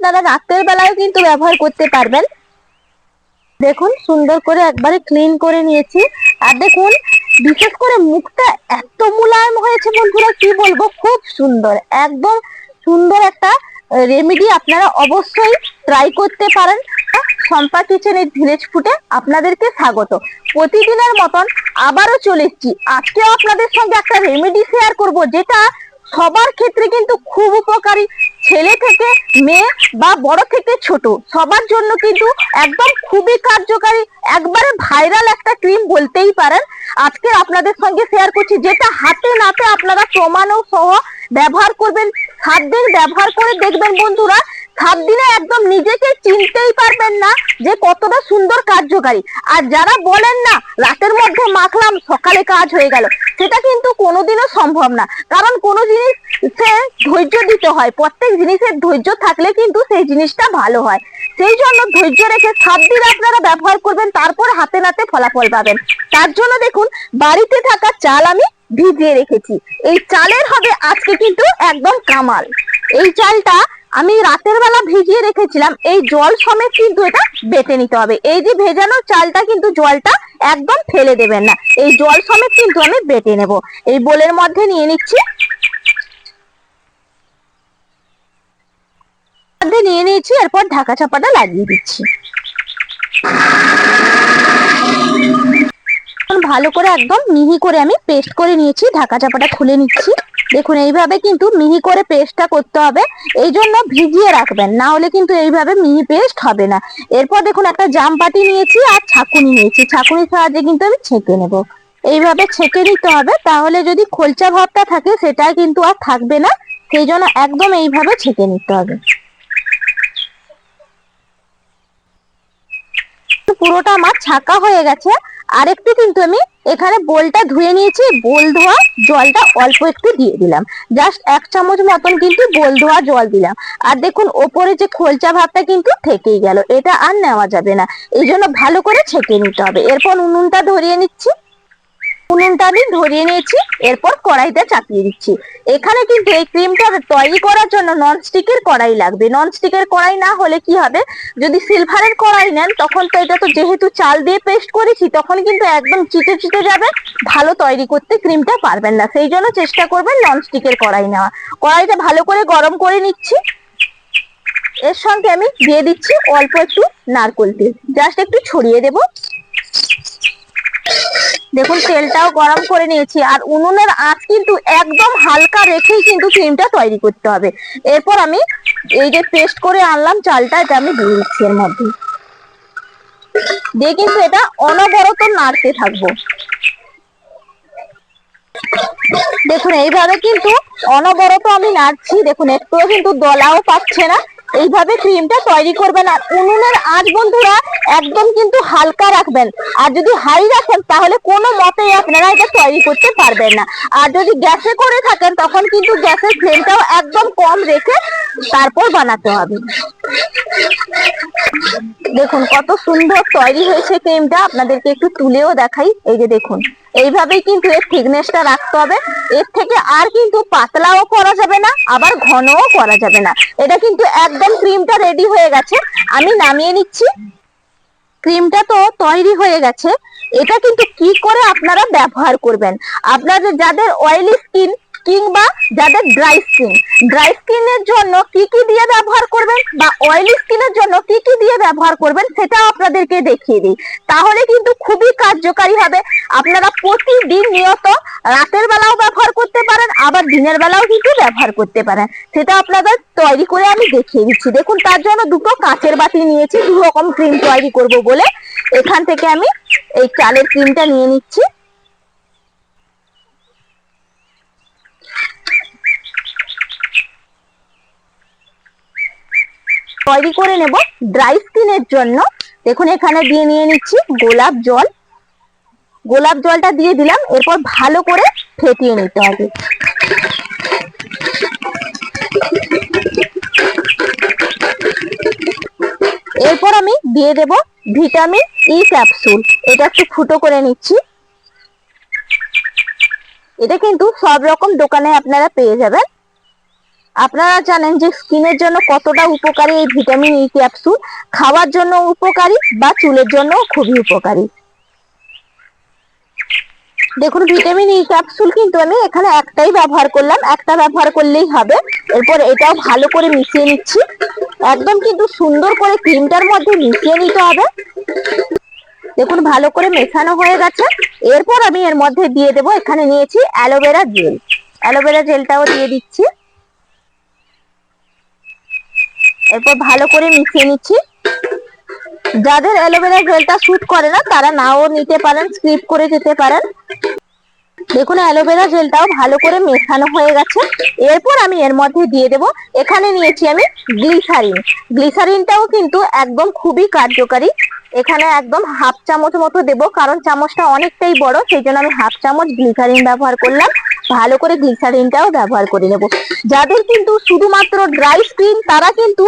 আপনারা রাতের বেলায় কিন্তু ব্যবহার করতে পারবেন। দেখুন, সুন্দর করে একবারে ক্লিন করে নিয়েছি। আর দেখুন, বিশেষ করে মুখটা এত মুলায়ম হয়েছে বন্ধুরা, কি বলব? খুব সুন্দর, একদম সুন্দর একটা রেমেডি আপনারা অবশ্যই ট্রাই করতে পারেন। সম্পা কিচেনের ভিলেজ ফুটে আপনাদেরকে স্বাগত। প্রতিদিনের মতন আবারও চলে এসেছি। আজকেও আপনাদের সঙ্গে একটা রেমেডি শেয়ার করব, যেটা সবার ক্ষেত্রে কিন্তু খুব উপকারী। ছেলে থেকে মেয়ে বা বড় থেকে ছোট, সবার জন্য কিন্তু একদম খুবই কার্যকারী, একবারে ভাইরাল একটা ক্রিম বলতেই পারেন। আজকে আপনাদের সঙ্গে শেয়ার করছি, যেটা হাতে নাতে আপনারা প্রমাণও সহ ব্যবহার করবেন সাত দিন ব্যবহার করে দেখবেন বন্ধুরা সাত দিনে একদম নিজেকে চিনতেই পারবেন না যে কতটা সুন্দর কার্যকারী। আর যারা বলেন না, রাতের মধ্যে মাখলাম, সকালে কাজ হয়ে গেল, সেটা কিন্তু কোনোদিনও সম্ভব না। কারণ কোনো জিনিস ধৈর্য দিতে হয়। প্রত্যেক জিনিসের ধৈর্য থাকলে কিন্তু সেই জিনিসটা ভালো হয়। সেই জন্য ধৈর্য রেখে সাত দিন আপনারা ব্যবহার করবেন, তারপর হাতে নাতে ফলাফল পাবেন। তার জন্য দেখুন, বাড়িতে থাকা চাল আমি ভিজিয়ে রেখেছি। এই চালের হবে আজকে কিন্তু একদম কামাল। এই চালটা আমি রাতের বেলা ভিজিয়ে রেখেছিলাম, এই জল সমেত কিন্তু এটা বেটে নিতে হবে। এই যে ভেজানো চালটা কিন্তু জলটা একদম ফেলে দেবেন না। এই জল সমেত কিন্তু আমি বেটে নেব। এই বোলের মধ্যে নিয়ে নিচ্ছি মধ্যে নিয়ে নিয়েছি, এরপর ঢাকা চাপাটা লাগিয়ে দিচ্ছি। ভালো করে একদম মিহি করে আমি পেস্ট করে নিয়েছি, ঢাকা চাপাটা খুলে নিচ্ছি। দেখুন, এইভাবে কিন্তু মিহি করে পেস্টটা করতে হবে, এই জন্য ভিজিয়ে রাখবেন, না হলে কিন্তু এইভাবে মিহি পেস্ট হবে না। এরপর দেখুন, একটা জামপাটি নিয়েছি আর ছাকুনি নিয়েছি, ছাকুনির সাহায্যে কিন্তু আমি ছেঁকে নেব। এইভাবে ছেঁকে নিতে হবে, তাহলে যদি খোলচা ভাবটা থাকে, সেটা কিন্তু আর থাকবে না, সেই জন্য একদম এইভাবে ছেঁকে নিতে হবে। পুরোটা আমার ছাকা হয়ে গেছে। আর একটু কিন্তু আমি এখানে বোলটা ধুয়ে নিয়েছি। বোল ধোয়া জলটা অল্প একটু দিয়ে দিলাম। জাস্ট এক চামচ মতন কিন্তু বোল ধোয়া জল দিলাম। আর দেখুন, ওপরে যে খোলচা ভাবটা কিন্তু থেকেই গেল। এটা আর নেওয়া যাবে না। এই জন্য ভালো করে ছেঁকে নিতে হবে। এরপর উনুনটা ধরিয়ে নিচ্ছি। উনুনটা আমি ধরিয়ে নিয়েছি, এরপর কড়াইতে চাপিয়ে দিচ্ছি। এখানে কিন্তু এই ক্রিমটা তৈরি করার জন্য নন স্টিকের কড়াই লাগবে। নন স্টিকের কড়াই না হলে কি হবে? যদি সিলভারের কড়াই নেন, তখন তো এটা তো যেহেতু চাল দিয়ে পেস্ট করেছি, তখন কিন্তু একদম চিটে চিটে যাবে। ভালো তৈরি করতে ক্রিমটা পারবেন না। সেই জন্য চেষ্টা করবেন নন স্টিকের কড়াই নেওয়া। কড়াইটা ভালো করে গরম করে নিচ্ছি। এর সঙ্গে আমি দিয়ে দিচ্ছি অল্প একটু নারকোল তেল। জাস্ট একটু ছড়িয়ে দেবো। দেখুন, তেলটাও গরম করে নিয়েছি, আর উনুনের আঁচ কিন্তু একদম হালকা রেখেই কিন্তু ক্রিমটা তৈরি করতে হবে। এরপর আমি এই যে পেস্ট করে আনলাম, চালটা এটা আমি দিয়ে দিচ্ছি এর মধ্যে। দিয়ে কিন্তু এটা অনবরত নাড়তে থাকব। দেখুন, এইভাবে কিন্তু অনবরত আমি নাড়ছি। দেখুন, একটুও কিন্তু দলাও পাচ্ছে না। এইভাবে ক্রিমটা তৈরি করবেন আর উনুনের আঁচ বন্ধুরা একদম কিন্তু হালকা রাখবেন। আর যদি হাই রাখেন, তাহলে কোনো মতেই আপনারা এটা তৈরি করতে পারবেন না। আর যদি গ্যাসে করে থাকেন, তখন কিন্তু গ্যাসের ফ্লেমটাও একদম কম রেখে তারপর বানাতে হবে। দেখুন, কত সুন্দর তৈরি হয়েছে ক্রিমটা আপনাদেরকে একটু তুলেও দেখাই। এই যে দেখুন, এইভাবেই কিন্তু এর থিকনেসটা রাখতে হবে। এর থেকে আর কিন্তু পাতলাও করা যাবে না, আবার ঘনও করা যাবে না। এটা কিন্তু একদম ক্রিমটা রেডি হয়ে গেছে। আমি নামিয়ে নিচ্ছি। ক্রিমটা তো তৈরি হয়ে গেছে। এটা কিন্তু কি করে আপনারা ব্যবহার করবেন? আপনাদের যাদের অয়েলি স্কিন কিংবা যাদের ড্রাই স্কিন ড্রাই স্কিনের জন্য কি কি দিয়ে ব্যবহার করবেন বা অয়েলি স্কিনের জন্য কি কি দিয়ে ব্যবহার করবেন সেটা আপনাদেরকে দেখিয়ে দিই। তাহলে কিন্তু খুবই কার্যকারী হবে। আপনারা প্রতিদিন নিয়ত রাতের বেলাও ব্যবহার করতে পারেন, আবার দিনের বেলাও কিন্তু ব্যবহার করতে পারেন। সেটা আপনাদের তৈরি করে আমি দেখিয়ে দিচ্ছি। দেখুন, তার জন্য দুটো কাঁচের বাটি নিয়েছি দু রকম ক্রিম তৈরি করব বলে। এখান থেকে আমি এই চালের ক্রিমটা নিয়ে নিচ্ছি। তৈরি করে নেব ড্রাই স্কিনের জন্য। দেখুন, এখানে দিয়ে নিয়ে নিচ্ছি গোলাপ জল। গোলাপ জলটা দিয়ে দিলাম, এরপর ভালো করে ফেটিয়ে নিতে হবে। এরপর আমি দিয়ে দেব ভিটামিন ই ক্যাপসুল এটা একটু ফুটো করে নিচ্ছি। এটা কিন্তু সব রকম দোকানে আপনারা পেয়ে যাবেন। আপনারা জানেন যে স্কিনের জন্য কতটা উপকারী এই ভিটামিন ই ক্যাপসুল? খাওয়ার জন্য উপকারী বা চুলের জন্য খুবই উপকারী? দেখুন, ভিটামিন ই ক্যাপসুল কিন্তু আমি এখানে একটাই ব্যবহার করলাম। একটা ব্যবহার করলেই হবে। এরপর এটাও ভালো করে মিশিয়ে নিচ্ছি। একদম কিন্তু সুন্দর করে ক্রিমটার মধ্যে মিশিয়ে নিতে হবে। দেখুন, ভালো করে মেশানো হয়ে গেছে। এরপর আমি এর মধ্যে দিয়ে দেব। এখানে নিয়েছি অ্যালোভেরা জেল। অ্যালোভেরা জেলটাও দিয়ে দিচ্ছি। এরপর ভালো করে মিশিয়ে নিচ্ছি। যাদের অ্যালোভেরা জেলটা স্যুট করে না, তারা নাও নিতে পারেন স্কিপ করে যেতে পারেন। দেখুন, অ্যালোভেরা জেলটাও ভালো করে মেশানো হয়ে গেছে। এরপর আমি এর মধ্যে দিয়ে দেব। এখানে নিয়েছি আমি গ্লিসারিন। গ্লিসারিনটাও কিন্তু একদম খুবই কার্যকারী। এখানে একদম হাফ চামচ মতো দেব, কারণ চামচটা অনেকটাই বড়, সেই জন্য আমি হাফ চামচ গ্লিসারিন ব্যবহার করলাম। ভালো করে গ্লিসারিনটাও ব্যবহার করে নেব। যাদের কিন্তু শুধুমাত্র ড্রাই স্কিন তারা কিন্তু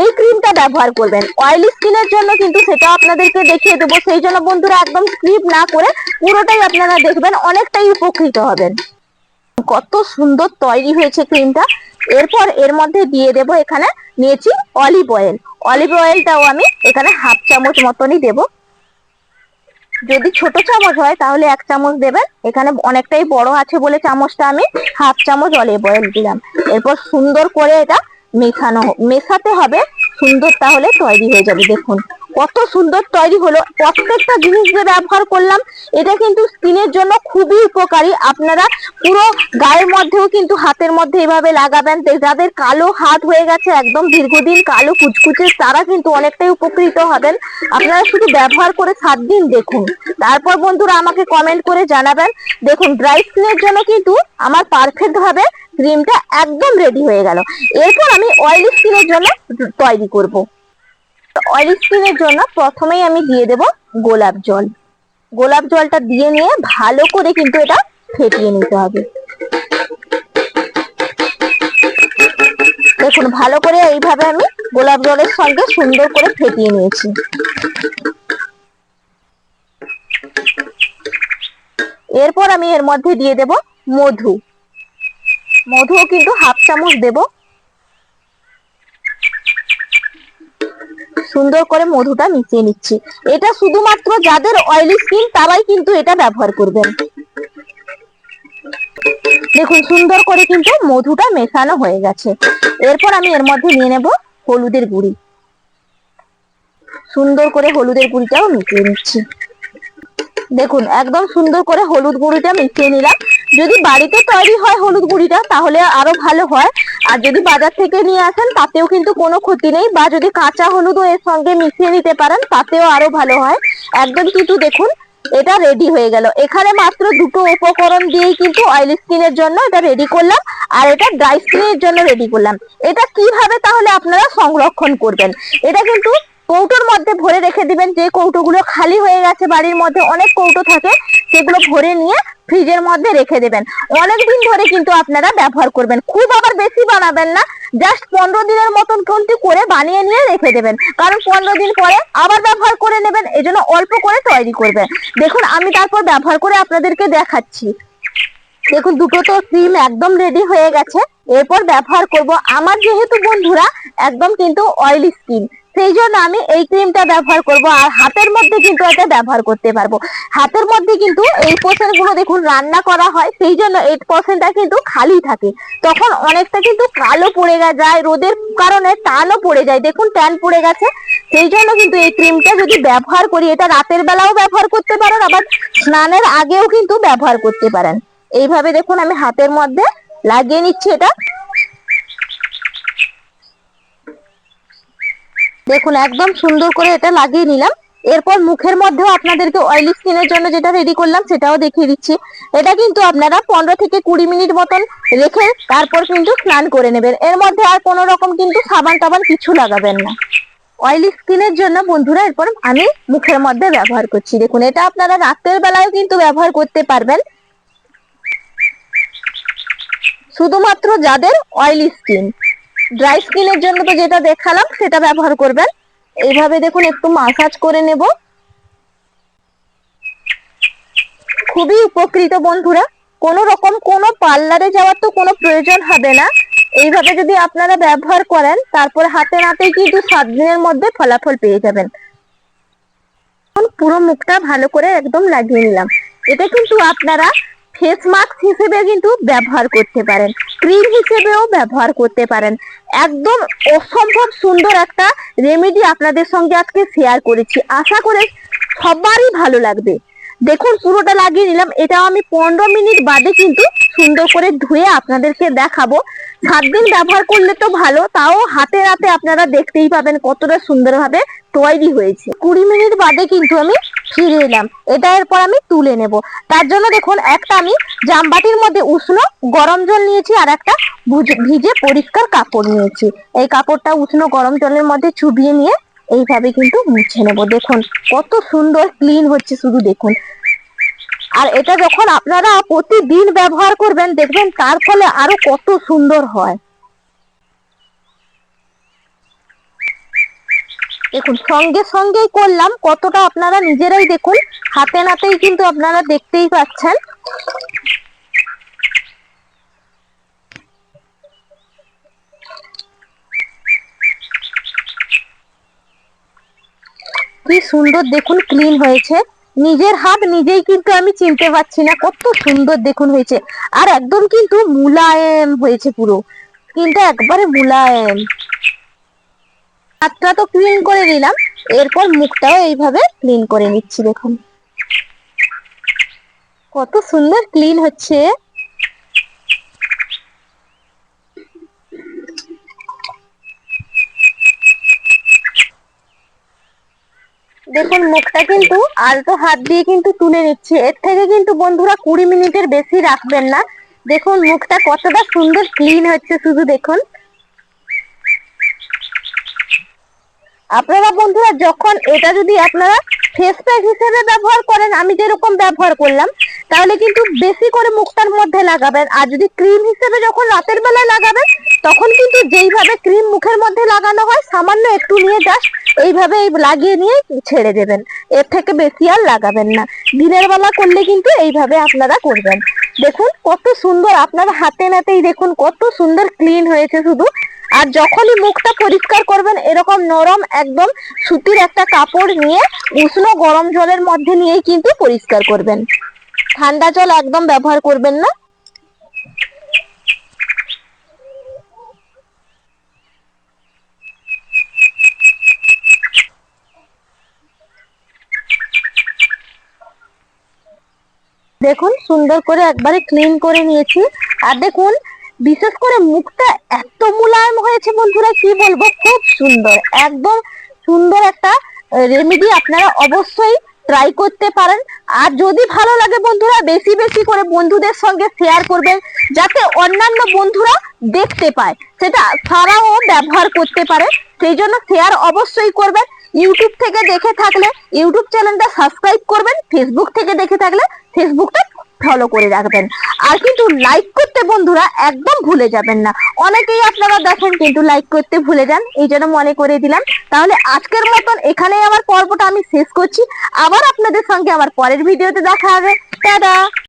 এই ক্রিমটা ব্যবহার করবেন। অয়েলি স্কিনের জন্য কিন্তু সেটা আপনাদেরকে দেখিয়ে দেবো। সেই জন্য বন্ধুরা একদম স্কিপ না করে পুরোটাই আপনারা দেখবেন, অনেকটাই উপকৃত হবেন। কত সুন্দর তৈরি হয়েছে ক্রিমটা এরপর এর মধ্যে দিয়ে দেব এখানে নিয়েছি অলিভ অয়েল অলিভ অয়েলটাও আমি এখানে হাফ চামচ মতনই দেব। যদি ছোট চামচ হয়, তাহলে এক চামচ দেবেন। এখানে অনেকটাই বড় আছে বলে চামচটা আমি হাফ চামচ অলিভ অয়েল দিলাম। এরপর সুন্দর করে এটা মেশানো মেশাতে হবে। সুন্দর তাহলে তৈরি হয়ে যাবে, দেখুন। কত সুন্দর তৈরি হলো। প্রত্যেকটা জিনিস যে ব্যবহার করলাম, এটা কিন্তু স্কিনের জন্য খুবই উপকারী। আপনারা পুরো গায়ের মধ্যেও কিন্তু হাতের মধ্যে এভাবে লাগাবেন। যাদের কালো হাত হয়ে গেছে, একদম দীর্ঘদিন কালো কুচকুচে, তারা কিন্তু অনেকটাই উপকৃত হবেন। আপনারা শুধু ব্যবহার করে সাত দিন দেখুন। তারপর বন্ধুরা আমাকে কমেন্ট করে জানাবেন, দেখুন ড্রাই স্কিনের জন্য কিন্তু আমার পারফেক্ট ভাবে ক্রিমটা একদম রেডি হয়ে গেল। এরপর আমি অয়েলি স্কিনের জন্য তৈরি করব। অয়েলি স্কিনের জন্য প্রথমেই আমি দিয়ে দেব গোলাপ জল। গোলাপ জলটা দিয়ে নিয়ে ভালো করে কিন্তু এটা ফেটিয়ে নিতে হবে। দেখুন, ভালো করে এইভাবে আমি গোলাপ জলের সঙ্গে সুন্দর করে ফেটিয়ে নিয়েছি। এরপর আমি এর মধ্যে দিয়ে দেব মধু। মধুও কিন্তু হাফ চামচ দেব। সুন্দর করে মধুটা মিশিয়ে নিচ্ছি। এটা শুধুমাত্র যাদের অয়েলি স্কিন তারাই কিন্তু এটা ব্যবহার করবেন। দেখুন, সুন্দর করে কিন্তু মধুটা মেশানো হয়ে গেছে। এরপর আমি এর মধ্যে নিয়ে নেব হলুদের গুঁড়ি। সুন্দর করে হলুদের গুঁড়িটাও মিশিয়ে নিচ্ছি। দেখুন, একদম সুন্দর করে হলুদ গুঁড়িটা মিশিয়ে নিলাম। যদি বাড়িতে তৈরি হয় হলুদ গুঁড়িটা, তাহলে আরও ভালো হয়। আর যদি বাজার থেকে নিয়ে আসেন, তাতেও কিন্তু কোনো ক্ষতি নেই। বা যদি কাঁচা হলুদও এর সঙ্গে মিশিয়ে নিতে পারেন, তাতেও আরও ভালো হয়। একদম কিন্তু দেখুন, এটা রেডি হয়ে গেল। এখানে মাত্র দুটো উপকরণ দিয়েই কিন্তু অয়েলি স্কিনের জন্য এটা রেডি করলাম। আর এটা ড্রাই স্কিনের জন্য রেডি করলাম। এটা কীভাবে তাহলে আপনারা সংরক্ষণ করবেন? এটা কিন্তু কৌটোর মধ্যে ভরে রেখে দিবেন। যে কৌটোগুলো খালি হয়ে গেছে বাড়ির মধ্যে, অনেক কৌটো থাকে, সেগুলো ভরে নিয়ে ফ্রিজের মধ্যে রেখে দেবেন। অনেকদিন ধরে কিন্তু আপনারা ব্যবহার করবেন। খুব আবার বেশি বানাবেন না, জাস্ট পনেরো দিনের মতন কিন্তু করে বানিয়ে নিয়ে রেখে দেবেন। কারণ পনেরো দিন পরে আবার ব্যবহার করে নেবেন, এজন্য অল্প করে তৈরি করবেন। দেখুন, আমি তারপর ব্যবহার করে আপনাদেরকে দেখাচ্ছি। দেখুন, দুটো তো ক্রিম একদম রেডি হয়ে গেছে। এরপর ব্যবহার করব আমার যেহেতু বন্ধুরা, একদম কিন্তু অয়েলি স্কিন সেই জন্য আমি এই ক্রিমটা ব্যবহার করব আর হাতের মধ্যে কিন্তু এটা ব্যবহার করতে পারব। হাতের মধ্যে কিন্তু এই পোর্শনগুলো দেখুন রান্না করা হয় সেই জন্য এই পোর্শনটা কিন্তু খালি থাকে। তখন অনেকটা কিন্তু কালো পড়ে যায়, রোদের কারণে টানও পড়ে যায়। দেখুন ট্যান পড়ে গেছে। সেই জন্য কিন্তু এই ক্রিমটা যদি ব্যবহার করি, এটা রাতের বেলাও ব্যবহার করতে পারেন, আবার স্নানের আগেও কিন্তু ব্যবহার করতে পারেন। এইভাবে দেখুন আমি হাতের মধ্যে লাগিয়ে নিচ্ছি এটা। দেখুন, একদম সুন্দর করে এটা লাগিয়ে নিলাম। এরপর মুখের মধ্যেও আপনাদেরকে অয়েলি স্কিনের জন্য যেটা রেডি করলাম, সেটাও দেখিয়ে দিচ্ছি। এটা কিন্তু আপনারা পনেরো থেকে কুড়ি মিনিট মতন রেখে তারপর কিন্তু স্নান করে নেবেন। এর মধ্যে আর কোনো রকম কিন্তু সাবান টাবান কিছু লাগাবেন না। অয়েলি স্কিনের জন্য বন্ধুরা, এরপর আমি মুখের মধ্যে ব্যবহার করছি। দেখুন, এটা আপনারা রাতের বেলায় কিন্তু ব্যবহার করতে পারবেন। শুধুমাত্র যাদের অয়েলি স্কিন ড্রাই স্কিনের জন্য তো যেটা দেখালাম, সেটা ব্যবহার করবেন। এইভাবে দেখুন, একটু মাসাজ করে নেব। খুবই উপকৃত বন্ধুরা। কোন রকম কোনো পার্লারে যাওয়ার তো কোনো প্রয়োজন হবে না। এইভাবে যদি আপনারা ব্যবহার করেন, তারপর হাতে নাতে কিন্তু সাত দিনের মধ্যে ফলাফল পেয়ে যাবেন। পুরো মুখটা ভালো করে একদম লাগিয়ে নিলাম। এটা কিন্তু আপনারা ফেস মাস্ক হিসেবে কিন্তু ব্যবহার করতে পারেন। ক্রিম হিসেবেও ব্যবহার করতে পারেন। একদম অসম্ভব সুন্দর একটা রেমেডি আপনাদের সঙ্গে আজকে শেয়ার করেছি। আশা করে সবারই ভালো লাগবে। দেখুন, পুরোটা লাগিয়ে নিলাম। এটা আমি পনেরো মিনিট বাদে কিন্তু সুন্দর করে ধুয়ে আপনাদেরকে দেখাবো। সাত দিন ব্যবহার করলে তো ভালো, তাও হাতে হাতে আপনারা দেখতেই পাবেন কতটা সুন্দরভাবে তৈরি হয়েছে। কুড়ি মিনিট বাদে কিন্তু আমি ফিরে এলাম। এটা এরপর আমি তুলে নেব। তার জন্য দেখুন, একটা আমি জামবাটির মধ্যে উষ্ণ গরম জল নিয়েছি আর একটা ভুজ- পরিষ্কার কাপড় নিয়েছি। এই কাপড়টা উষ্ণ গরম জলের মধ্যে চুবিয়ে নিয়ে এইভাবে কিন্তু মুছে নেব। দেখুন, কত সুন্দর ক্লিন হচ্ছে শুধু দেখুন। আর এটা যখন আপনারা প্রতিদিন ব্যবহার করবেন, দেখবেন তার ফলে আরও কত সুন্দর হয়। দেখুন, সঙ্গে সঙ্গেই করলাম। কতটা আপনারা নিজেরাই দেখুন, হাতে নাতেই কিন্তু আপনারা দেখতেই পাচ্ছেন। কি সুন্দর দেখুন ক্লিন হয়েছে। নিজের হাত নিজেই কিন্তু আমি চিনতে পারছি না, কত সুন্দর দেখুন হয়েছে। আর একদম কিন্তু মুলায়েম হয়েছে পুরো। কিন্তু একবারে মুলায়েম। হাতটা তো ক্লিন করে নিলাম। এরপর মুখটাও এইভাবে ক্লিন করে নিচ্ছি, দেখুন। কত সুন্দর ক্লিন হচ্ছে। দেখুন, মুখটা কিন্তু আলতো হাত দিয়ে কিন্তু তুলে নিচ্ছে। এর থেকে কিন্তু বন্ধুরা কুড়ি মিনিটের বেশি রাখবেন না। দেখুন, মুখটা কতটা সুন্দর ক্লিন হচ্ছে, শুধু দেখুন। আপনারা বন্ধুরা, যখন এটা যদি আপনারা ফেস প্যাক হিসেবে ব্যবহার করেন, আমি যেরকম ব্যবহার করলাম, তাহলে কিন্তু বেশি করে মুখটার মধ্যে লাগাবেন। আর যদি ক্রিম হিসেবে যখন রাতের বেলায় লাগাবেন, তখন কিন্তু যেইভাবে ক্রিম মুখের মধ্যে লাগানো হয়, সামান্য একটু নিয়ে জাস্ট এইভাবে লাগিয়ে নিয়ে ছেড়ে দেবেন। এর থেকে বেশি আর লাগাবেন না। দিনের বেলা করলে কিন্তু এইভাবে আপনারা করবেন। দেখুন, কত সুন্দর আপনার হাতে নাতেই দেখুন, কত সুন্দর ক্লিন হয়েছে শুধু। আর যখনই মুখটা পরিষ্কার করবেন, এরকম নরম একদম সুতির একটা কাপড় নিয়ে উষ্ণ গরম জলের মধ্যে নিয়েই কিন্তু পরিষ্কার করবেন। ঠান্ডা জল একদম ব্যবহার করবেন না। দেখুন, সুন্দর করে একবারে ক্লিন করে নিয়েছি। আর দেখুন বিশেষ করে মুখটা এত মুলায়ম হয়েছে বন্ধুরা, কি বলব? খুব সুন্দর, একদম সুন্দর একটা রেমেডি আপনারা অবশ্যই ট্রাই করতে পারেন। আর যদি ভালো লাগে বন্ধুরা, বেশি বেশি করে বন্ধুদের সঙ্গে শেয়ার করবেন, যাতে অন্যান্য বন্ধুরা দেখতে পায়। সেটা তারাও ব্যবহার করতে পারে। সেই জন্য শেয়ার অবশ্যই করবেন। ইউটিউব থেকে দেখে থাকলে ইউটিউব চ্যানেলটা সাবস্ক্রাইব করবেন। ফেসবুক থেকে দেখে থাকলে ফেসবুকটা ফলো করে রাখবেন। আর কিন্তু লাইক করতে বন্ধুরা একদম ভুলে যাবেন না। অনেকেই আপনারা দেখেন কিন্তু লাইক করতে ভুলে যান, এই জন্য মনে করে দিলাম। তাহলে আজকের মতন এখানেই আমার পর্বটা আমি শেষ করছি। আবার আপনাদের সঙ্গে আমার পরের ভিডিওতে দেখা হবে। টাটা!